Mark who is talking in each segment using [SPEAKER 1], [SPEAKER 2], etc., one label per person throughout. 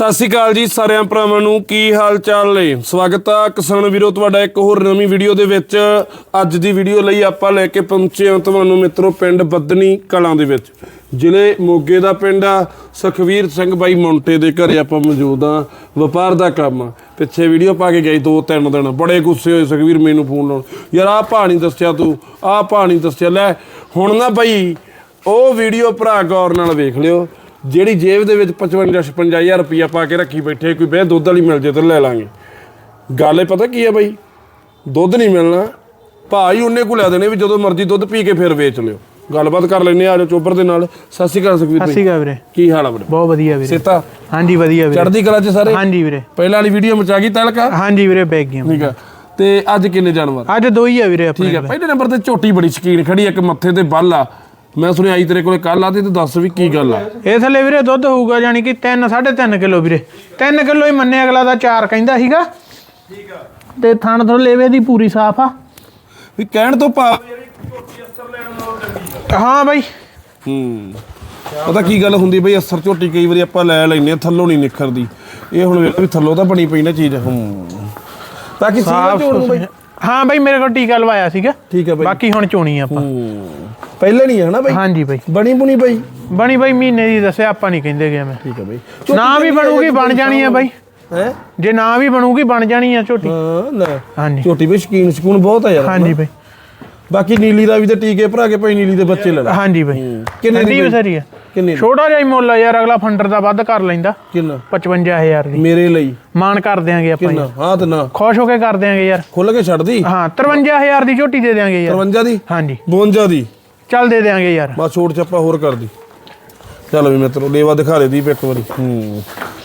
[SPEAKER 1] ਸਤਿ ਸ਼੍ਰੀ ਅਕਾਲ ਜੀ ਸਾਰਿਆਂ ਭਰਾਵਾਂ ਨੂੰ, ਕੀ ਹਾਲ ਚਾਲ ਨੇ? ਸਵਾਗਤ ਆ ਕਿਸਾਨ ਵੀਰੋ, ਤੁਹਾਡਾ ਇੱਕ ਹੋਰ ਨਵੀਂ ਵੀਡੀਓ ਦੇ ਵਿੱਚ। ਅੱਜ ਦੀ ਵੀਡੀਓ ਲਈ ਆਪਾਂ ਲੈ ਕੇ ਪਹੁੰਚੇ ਹਾਂ ਤੁਹਾਨੂੰ ਮਿੱਤਰੋ, ਪਿੰਡ ਬੱਦਨੀ ਕਲਾਂ ਦੇ ਵਿੱਚ। ਜ਼ਿਲ੍ਹੇ ਮੋਗੇ ਦਾ ਪਿੰਡ ਆ। ਸੁਖਵੀਰ ਸਿੰਘ ਬਾਈ ਮੌਂਟੇ ਦੇ ਘਰੇ ਆਪਾਂ ਮੌਜੂਦ ਆ ਵਪਾਰ ਦਾ ਕੰਮ ਆ। ਪਿੱਛੇ ਵੀਡੀਓ ਪਾ ਕੇ ਗਈ ਦੋ ਤਿੰਨ ਦਿਨ। ਬੜੇ ਗੁੱਸੇ ਹੋਏ ਸੁਖਵੀਰ ਮੈਨੂੰ ਫੋਨ ਲਾਉਣ। ਯਾਰ, ਆਹ ਭਾਅ ਦੱਸਿਆ ਤੂੰ। ਆਹ ਭਾਅ ਦੱਸਿਆ। ਲੈ, ਹੁਣ ਨਾ ਬਾਈ, ਉਹ ਵੀਡੀਓ ਭਰਾ ਗੌਰ ਨਾਲ ਵੇਖ ਲਿਓ। ਜਿਹੜੀ ਜੇਬ ਦੇ ਵਿੱਚ 55 55000 ਰੁਪਇਆ ਪਾ ਕੇ ਰੱਖੀ ਬੈਠੇ ਕੋਈ ਬੇ ਦੁੱਧ ਵਾਲੀ ਮਿਲ ਜੇ ਤੇ ਲੈ ਲਾਂਗੇ। ਗੱਲ ਇਹ ਪਤਾ ਕੀ ਹੈ ਬਾਈ? ਦੁੱਧ ਨਹੀਂ ਮਿਲਣਾ। ਭਾਈ ਉਹਨੇ ਕੋਲ ਲੈ ਦੇਣੇ ਵੀ ਜਦੋਂ ਮਰਜ਼ੀ ਦੁੱਧ ਪੀ ਕੇ ਫਿਰ ਵੇਚ ਲਿਓ। ਗੱਲਬਾਤ ਕਰ ਲੈਨੇ ਆ ਜੋ ਚੋਬਰ ਦੇ ਨਾਲ। ਸਤਿ ਸ਼੍ਰੀ ਅਕਾਲ ਸੁਖਵੀਰ
[SPEAKER 2] ਸਤਿ ਸ਼੍ਰੀ ਅਕਾਲ ਵੀਰੇ।
[SPEAKER 1] ਕੀ ਹਾਲ ਆ ਵੀਰੇ?
[SPEAKER 2] ਬਹੁਤ ਵਧੀਆ ਵੀਰੇ।
[SPEAKER 1] ਸੇਤਾ
[SPEAKER 2] ਹਾਂਜੀ ਵਧੀਆ ਵੀਰੇ।
[SPEAKER 1] ਚੜ੍ਹਦੀ ਕਲਾ ਚ ਸਾਰੇ?
[SPEAKER 2] ਹਾਂਜੀ ਵੀਰੇ।
[SPEAKER 1] ਪਹਿਲਾਂ ਵਾਲੀ ਵੀਡੀਓ ਮਚਾ ਗਈ ਤਲਕਾ?
[SPEAKER 2] ਹਾਂਜੀ ਵੀਰੇ ਬੈਗ ਗਿਆ
[SPEAKER 1] ਠੀਕ ਆ। ਤੇ ਅੱਜ ਕਿੰਨੇ ਜਾਨਵਰ?
[SPEAKER 2] ਅੱਜ ਦੋ ਹੀ ਆ ਵੀਰੇ ਆਪਣੇ
[SPEAKER 1] ਠੀਕ ਆ। ਪਹਿਲੇ ਨੰਬਰ ਤੇ ਝੋਟੀ ਬੜੀ ਸ਼ਕੀਨ ਖੜੀ ਇੱਕ ਮੱਥੇ ਤੇ ਬੱਲ ਆ। ਮੈਂ ਸੁਣਿਆ ਆਈ ਤੇਰੇ ਕੋਲੇ ਕੱਲ ਆ ਤੇ ਤੂੰ ਦੱਸ ਵੀ ਕੀ ਗੱਲ ਆ।
[SPEAKER 2] ਇਹ ਥੱਲੇ ਵੀਰੇ ਦੁੱਧ ਹੋਊਗਾ ਯਾਨੀ ਕਿ 3 3.5 ਕਿਲੋ ਵੀਰੇ। 3 ਕਿਲੋ ਹੀ ਮੰਨੇ ਅਗਲਾ ਦਾ 4 ਕਹਿੰਦਾ ਸੀਗਾ। ਠੀਕ ਆ ਤੇ ਥਣ ਥੋੜ ਲੇਵੇ ਦੀ ਪੂਰੀ ਸਾਫ਼ ਆ।
[SPEAKER 1] ਵੀ ਕਹਿਣ ਤੋਂ ਭਾਵ
[SPEAKER 2] ਹਾਂ ਬਾਈ।
[SPEAKER 1] ਹੂੰ। ਪਤਾ ਕੀ ਗੱਲ ਹੁੰਦੀ ਬਈ ਅਸਰ ਝੋਟੀ ਕਈ ਵਾਰੀ ਆਪਾਂ ਲੈ ਲੈਨੇ ਆ ਥੱਲੋਂ ਨਹੀਂ ਨਿਖਰਦੀ। ਇਹ ਹੁਣ ਵੇਖ ਵੀ ਥੱਲੋਂ ਤਾਂ ਬਣੀ ਪਈ ਨਾ ਚੀਜ਼। ਹੂੰ। ਬਾਕੀ ਸੀਗਾ ਨੂੰ ਬਈ?
[SPEAKER 2] ਹਾਂ ਬਾਈ ਮੇਰੇ ਕੋਲ ਟੀਕਾ ਲਵਾਇਆ ਸੀਗਾ।
[SPEAKER 1] ਠੀਕ ਹੈ ਬਈ।
[SPEAKER 2] ਬਾਕੀ ਹੁਣ ਚੋਣੀ ਆ ਆਪਾਂ।
[SPEAKER 1] ਹੂੰ। ਪਹਿਲੇ ਨਹੀਂ ਹੈ ਨਾ ਬਈ?
[SPEAKER 2] ਹਾਂਜੀ ਬਾਈ।
[SPEAKER 1] ਬਣੀ ਬੁਣੀ ਬਈ?
[SPEAKER 2] ਬਣੀ ਬਾਈ ਮਹੀਨੇ ਦੀ ਦੱਸਿਆ ਆਪਾਂ ਨਹੀਂ ਕਹਿੰਦੇ ਗਿਆ ਮੈਂ
[SPEAKER 1] ਠੀਕ ਹੈ ਬਈ।
[SPEAKER 2] ਨਾ ਵੀ ਬਣੂਗੀ ਬਣ ਜਾਣੀ ਆ ਬਾਈ।
[SPEAKER 1] ਹੈ?
[SPEAKER 2] ਜੇ ਨਾ ਵੀ ਬਣੂਗੀ ਬਣ ਜਾਣੀ ਆ ਝੋਟੀ
[SPEAKER 1] ਹਾਂ ਲੈ
[SPEAKER 2] ਹਾਂਜੀ।
[SPEAKER 1] ਝੋਟੀ ਬਈ ਸ਼ਕੀਨ ਸ਼ਕੂਨ ਬਹੁਤ ਆ ਯਾਰ।
[SPEAKER 2] ਹਾਂਜੀ ਬਾਈ।
[SPEAKER 1] ਬਾਕੀ ਨੀਲੀ ਦਾ ਵੀ ਤੇ ਟੀਕੇ ਭਰਾ ਕੇ ਭਾਈ ਨੀਲੀ ਦੇ ਬੱਚੇ ਲੈ ਲੈ।
[SPEAKER 2] ਹਾਂਜੀ ਬਾਈ।
[SPEAKER 1] ਕਿੰਨੇ ਦੀ?
[SPEAKER 2] ਵਸਰੀ ਆ।
[SPEAKER 1] ਕਿੰਨੇ?
[SPEAKER 2] ਛੋਟਾ ਜਿਹਾ ਹੀ ਮੁੱਲ ਆ ਯਾਰ ਅਗਲਾ ਫੰਡਰ ਦਾ ਵੱਧ ਕਰ ਲੈਂਦਾ।
[SPEAKER 1] ਕਿੰਨਾ?
[SPEAKER 2] 55000 ਦੀ।
[SPEAKER 1] ਮੇਰੇ ਲਈ।
[SPEAKER 2] ਮਾਨ ਕਰ ਦਿਆਂਗੇ ਆਪਾਂ।
[SPEAKER 1] ਕਿੰਨਾ? ਹਾਂ ਤੇ ਨਾ।
[SPEAKER 2] ਖੁਸ਼ ਹੋ ਕੇ ਕਰ ਦਿਆਂਗੇ ਯਾਰ।
[SPEAKER 1] ਖੁੱਲ ਕੇ ਛੱਡ ਦੀ?
[SPEAKER 2] ਹਾਂ 53000 ਦੀ ਝੋਟੀ ਦੇ ਦਿਆਂਗੇ ਯਾਰ।
[SPEAKER 1] 53 ਦੀ?
[SPEAKER 2] ਹਾਂਜੀ।
[SPEAKER 1] 52 ਦੀ?
[SPEAKER 2] ਚੱਲ ਦੇ ਦਿਆਂਗੇ ਯਾਰ।
[SPEAKER 1] ਬਸ ਛੋਟ ਚੱਪਾ ਹੋਰ ਕਰ ਦੀ। ਚੱਲ ਵੀ ਮਿੱਤਰੋ ਲੇਵਾ ਦਿਖਾ ਦੇ ਦੀ ਇੱਕ ਵਾਰੀ। ਹੂੰ।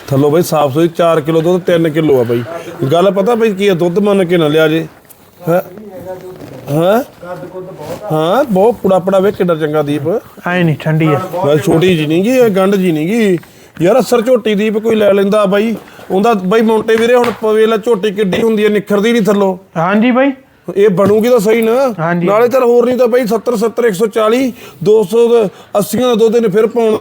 [SPEAKER 1] ਥੱਲੋਂ ਬਈ ਸਾਫ਼ ਸੁਥਰੀ 4 ਕਿਲੋ ਦੁੱਧ 3 ਕਿਲੋ ਆ ਬਈ। ਗੱਲ ਪਤਾ ਬਈ ਕੀ ਆ ਦੁੱਧ ਮੰਨ ਕੇ ਨਾ ਲਿਆ ਜੇ। ਹਾਂ? ਹਾਂ? ਹਾਂ ਬਹੁਤ ਪੁੜਾ ਪੜਾ ਵੇ ਕਿੱਡਾ ਚੰਗਾ ਦੀਪ।
[SPEAKER 2] ਐ ਨਹੀਂ ਠੰਡੀ ਆ।
[SPEAKER 1] ਬਸ ਛੋਟੀ ਜੀ ਨਹੀਂਗੀ ਇਹ ਗੰਢ ਜੀ ਨਹੀਂਗੀ ਯਾਰ ਅਸਰ ਝੋਟੀ ਦੀਪ ਕੋਈ ਲੈ ਲੈਂਦਾ ਬਾਈ। ਉਹਦਾ ਬਾਈ ਮੌਂਟੇ ਵੀਰੇ ਹੁਣ ਪਵੇ ਲਾ ਝੋਟੀ ਕਿੱਡੀ ਹੁੰਦੀ ਹੈ ਨਿਖਰਦੀ ਨਹੀਂ ਥੱਲੋਂ।
[SPEAKER 2] ਹਾਂਜੀ ਬਾਈ।
[SPEAKER 1] ਇਹ ਬਣੂਗੀ ਤਾਂ ਸਹੀ ਨਾ।
[SPEAKER 2] ਹਾਂਜੀ।
[SPEAKER 1] ਨਾਲੇ ਤਾਂ ਹੋਰ ਨਹੀਂ ਤਾਂ ਬਈ 70 70 140 200 80 ਦਾ ਦੁੱਧ ਨੇ ਫਿਰ ਪਾਉਣ।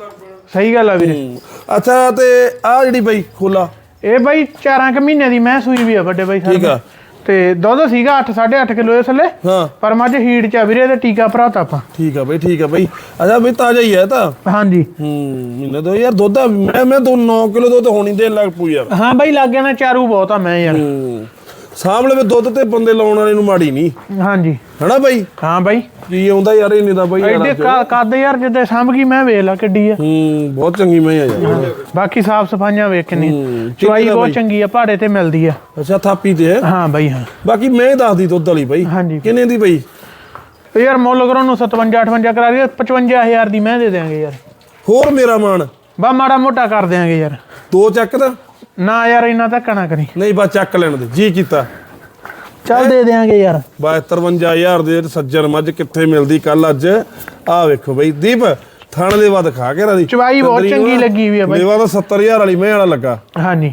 [SPEAKER 2] ਸਹੀ ਗੱਲ ਆ ਵੀਰੇ।
[SPEAKER 1] ਅੱਛਾ ਤੇ ਆ ਜਿਹੜੀ ਬਈ ਖੋਲਾ।
[SPEAKER 2] ਇਹ ਬਾਈ 4 ਕ ਮਹੀਨੇ ਦੀ ਮੈਂ ਸੂਈ ਵੀ ਆ ਵੱਡੇ ਬਾਈ
[SPEAKER 1] ਠੀਕ ਆ।
[SPEAKER 2] ਤੇ ਦੁੱਧ ਸੀਗਾ 8 8.5 ਕਿਲੋ ਇਸ ਥੱਲੇ
[SPEAKER 1] ਹਾਂ।
[SPEAKER 2] ਪਰ ਮੱਝ ਹੀਟ ਚ ਆ ਵੀਰੇ ਤੇ ਟੀਕਾ ਭਰਾਤਾ ਆਪਾਂ।
[SPEAKER 1] ਠੀਕ ਆ ਬਈ ਠੀਕ ਆ ਬਈ। ਅੱਛਾ ਬਈ ਤਾਜ਼ਾ ਹੀ ਹੈ ਤਾਂ।
[SPEAKER 2] ਹਾਂਜੀ।
[SPEAKER 1] ਹੂੰ ਮਹੀਨੇ ਦੋ ਯਾਰ ਦੁੱਧ ਆ, ਮੈਂ ਮੈਂ ਦੋ 9 ਕਿਲੋ ਦੁੱਧ ਹੋਣੀ ਦੇਣ ਲੱਗ ਪੂ ਯਾਰ।
[SPEAKER 2] ਹਾਂ ਬਾਈ ਲੱਗ ਗਿਆ ਨਾ ਚਾਰੂ ਬਹੁਤ ਆ ਮੈਂ ਯਾਰ।
[SPEAKER 1] ਹੂੰ। ਸਾਹਮਣੇ ਵੀ ਦੁੱਧ ਤੇ ਬੰਦੇ ਲਾਉਣ ਵਾਲੇ ਨੂੰ ਮਾੜੀ ਨਹੀਂ
[SPEAKER 2] ਹਾਂਜੀ।
[SPEAKER 1] ਹਨਾ ਬਈ?
[SPEAKER 2] ਹਾਂ ਬਾਈ।
[SPEAKER 1] ਕੀ ਆਉਂਦਾ ਯਾਰ ਇਹਨੇ ਦਾ ਬਈ
[SPEAKER 2] ਐਡੇ ਕੱਦ ਯਾਰ ਜਿੱਦੇ ਸਾਂਭ ਗਈ ਮੈਂ ਵੇਖ ਲਾ ਕਿੱਡੀ ਆ।
[SPEAKER 1] ਹੂੰ ਬਹੁਤ ਚੰਗੀ ਮੈਂ ਆ ਯਾਰ।
[SPEAKER 2] ਬਾਕੀ ਸਾਫ਼ ਸਫਾਈਆਂ ਵੇਖ ਕਿੰਨੀ। ਬਹੁਤ। ਚੰਗੀ ਆ ਪਹਾੜੇ ਤੇ ਮਿਲਦੀ ਆ।
[SPEAKER 1] ਅੱਛਾ ਥਾਪੀ ਤੇ ਹੈ?
[SPEAKER 2] ਬਾਈ ਹਾਂ।
[SPEAKER 1] ਬਾਕੀ ਮੈਂ ਦੱਸਦੀ ਦੁੱਧ ਵਾਲੀ ਬਈ। ਕਿੰਨੇ ਦੀ ਬਈ?
[SPEAKER 2] ਯਾਰ ਮੁੱਲ ਕਰੋ ਨੂੰ 57 58 ਕਰਾ ਦਈਏ 55000 ਦੀ ਮੈਂ ਦੇ ਦਿਆਂਗੇ ਯਾਰ।
[SPEAKER 1] ਹੋਰ ਮੇਰਾ ਮਾਨ
[SPEAKER 2] ਬਾ ਮਾੜਾ ਮੋਟਾ ਕਰ ਦਿਆਂਗੇ ਯਾਰ।
[SPEAKER 1] ਦੋ ਚੱਕ ਦਾ?
[SPEAKER 2] ਨਾ ਯਾਰ ਇੰਨਾ ਧੱਕਾ ਨਾ ਕਰੀ
[SPEAKER 1] ਨਹੀਂ ਬਾ ਚੱਕ ਲੈਣ ਦੇ ਜੀ ਕੀਤਾ।
[SPEAKER 2] ਚੱਲ ਦੇ ਦਿਆਂਗੇ ਯਾਰ।
[SPEAKER 1] ਬਾ 53000 ਦੇ ਸੱਜਣ ਮੱਝ ਕਿੱਥੇ ਮਿਲਦੀ ਕੱਲ ਅੱਜ ਆ ਵੇਖੋ ਬਈ ਦੀਪ ਥਣ ਦੇ ਬਾਅਦ ਖਾ ਕੇ ਰਾਦੀ।
[SPEAKER 2] ਚਵਾਈ ਬਹੁਤ ਚੰਗੀ ਲੱਗੀ ਵੀ ਆ ਬਾਈ।
[SPEAKER 1] ਮੇਵਾ ਤਾਂ 70000 ਵਾਲੀ ਮੈਂ ਵਾਲਾ ਲੱਗਾ।
[SPEAKER 2] ਹਾਂਜੀ।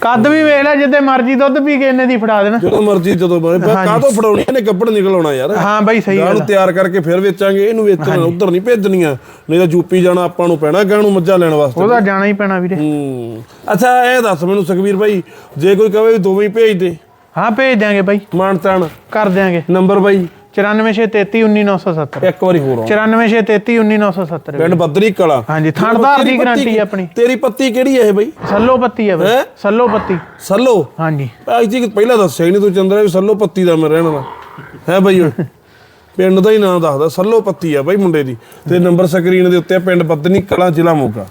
[SPEAKER 2] ਕੱਦ ਵੀ ਵੇਖ ਲੈ ਜਿੱਦੇ ਮਰਜ਼ੀ ਦੁੱਧ ਪੀ ਕੇ ਇਹਨੇ ਦੀ ਫੜਾ ਦੇਣਾ।
[SPEAKER 1] ਜਦੋਂ ਮਰਜ਼ੀ ਜਦੋਂ ਕਾਹ ਤੋਂ ਫੜਾਉਣੀ ਇਹਨੇ ਗੱਬੜ ਨਿਕਲ ਆਉਣਾ ਯਾਰ।
[SPEAKER 2] ਹਾਂ ਬਾਈ ਸਹੀ ਗੱਲ।
[SPEAKER 1] ਤਿਆਰ ਕਰਕੇ ਫਿਰ ਵੇਚਾਂਗੇ ਇਹਨੂੰ ਵੇਚਣਾ ਉਧਰ ਨਹੀਂ ਭੇਜਣੀਆਂ। ਨਹੀਂ ਤਾਂ ਯੂਪੀ ਜਾਣਾ ਆਪਾਂ ਨੂੰ ਪੈਣਾ ਗਾਂ ਨੂੰ ਮੱਝਾਂ ਲੈਣ ਵਾਸਤੇ।
[SPEAKER 2] ਉਹਦਾ ਜਾਣਾ ਹੀ ਪੈਣਾ ਵੀਰੇ।
[SPEAKER 1] ਹੂੰ। ਅੱਛਾ ਇਹ ਦੱਸ ਮੈਨੂੰ ਸੁਖਵੀਰ ਭਾਈ ਜੇ ਕੋਈ ਕਹੇ ਦੋਵੇਂ ਹੀ ਭੇਜ ਦੇ।
[SPEAKER 2] ਹਾਂ ਭੇਜ ਦਿਆਂਗੇ ਬਾਈ।
[SPEAKER 1] ਮਾਨ ਤਾਨ
[SPEAKER 2] ਕਰ ਦਿਆਂਗੇ।
[SPEAKER 1] ਨੰਬਰ ਬਾਈ।
[SPEAKER 2] 9463319970
[SPEAKER 1] ਇੱਕ ਵਾਰੀ ਹੋਰ ਆਉਂ
[SPEAKER 2] 9463319970
[SPEAKER 1] ਪਿੰਡ ਬੱਦਰੀ ਕਲਾ।
[SPEAKER 2] ਹਾਂਜੀ ਥਾਣਦਾਰ
[SPEAKER 1] ਤੇਰੀ
[SPEAKER 2] ਦੀ
[SPEAKER 1] ਪੱਤੀ-
[SPEAKER 2] ਗਾਰੰਟੀ ਆਪਣੀ।
[SPEAKER 1] ਤੇਰੀ ਪੱਤੀ ਕਿਹੜੀ ਹੈ ਇਹ ਬਾਈ?
[SPEAKER 2] ਸੱਲੋ ਪੱਤੀ ਆ ਬਾਈ।
[SPEAKER 1] ਹੈਂ?
[SPEAKER 2] ਸੱਲੋ ਪੱਤੀ।
[SPEAKER 1] ਸੱਲੋ?
[SPEAKER 2] ਹਾਂਜੀ।
[SPEAKER 1] ਅੱਜ ਜੀ ਪਹਿਲਾਂ ਦੱਸਿਆ ਹੀ ਨਹੀਂ ਤੂੰ ਚੰਦਰਾ ਵੀ ਸੱਲੋ ਪੱਤੀ ਦਾ ਮੈਂ ਰਹਿਣਾ ਵਾ ਹੈ ਬਾਈ ਓਏ? ਪਿੰਡ ਦਾ ਹੀ ਨਾਮ ਦੱਸਦਾ ਸੱਲੋ ਪੱਤੀ ਆ ਬਾਈ ਮੁੰਡੇ ਦੀ। ਤੇ ਨੰਬਰ ਸਕਰੀਨ ਦੇ ਉੱਤੇ ਪਿੰਡ ਬੱਦਨੀ ਕਲਾ ਜ਼ਿਲ੍ਹਾ ਮੋਗਾ।